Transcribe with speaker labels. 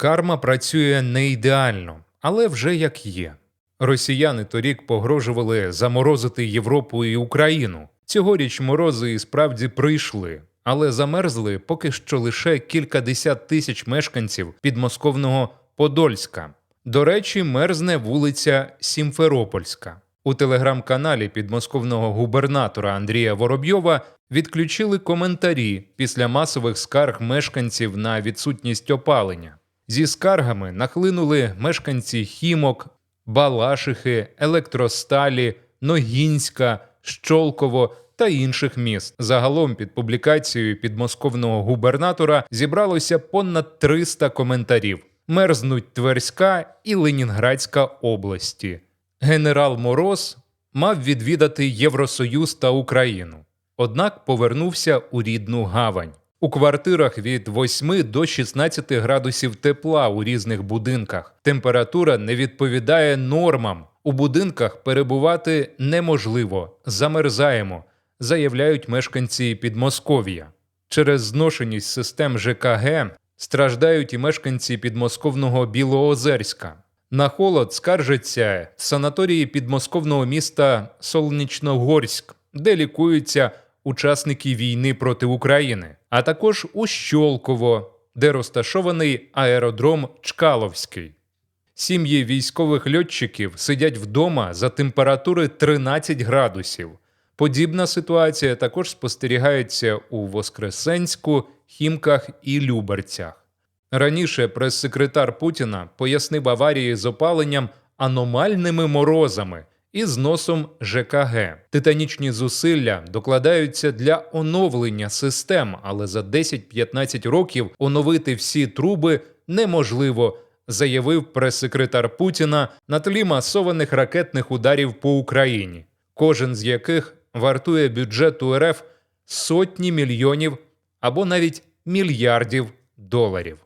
Speaker 1: Карма працює не ідеально, але вже як є. Росіяни торік погрожували заморозити Європу і Україну. Цьогоріч морози і справді прийшли, але замерзли поки що лише кількадесят тисяч мешканців підмосковного Подольська. До речі, мерзне вулиця Сімферопольська. У телеграм-каналі підмосковного губернатора Андрія Воробйова відключили коментарі після масових скарг мешканців на відсутність опалення. Зі скаргами нахлинули мешканці Хімок, Балашихи, Електросталі, Ногінська, Щолково та інших міст. Загалом під публікацією підмосковного губернатора зібралося понад 300 коментарів. Мерзнуть Тверська і Ленінградська області. Генерал Мороз мав відвідати Євросоюз та Україну, однак повернувся у рідну гавань. У квартирах від 8 до 16 градусів тепла у різних будинках. Температура не відповідає нормам. У будинках перебувати неможливо, замерзаємо, заявляють мешканці Підмосков'я. Через зношеність систем ЖКГ страждають і мешканці підмосковного Білоозерська. На холод скаржаться санаторії підмосковного міста Солнечногорськ, де лікуються учасники війни проти України, а також у Щолково, де розташований аеродром Чкаловський. Сім'ї військових льотчиків сидять вдома за температури 13 градусів. Подібна ситуація також спостерігається у Воскресенську, Хімках і Люберцях. Раніше прес-секретар Путіна пояснив аварії з опаленням аномальними морозами і зносом ЖКГ. Титанічні зусилля докладаються для оновлення систем, але за 10-15 років оновити всі труби неможливо, заявив прес-секретар Путіна на тлі масованих ракетних ударів по Україні, кожен з яких вартує бюджету РФ сотні мільйонів або навіть мільярдів доларів.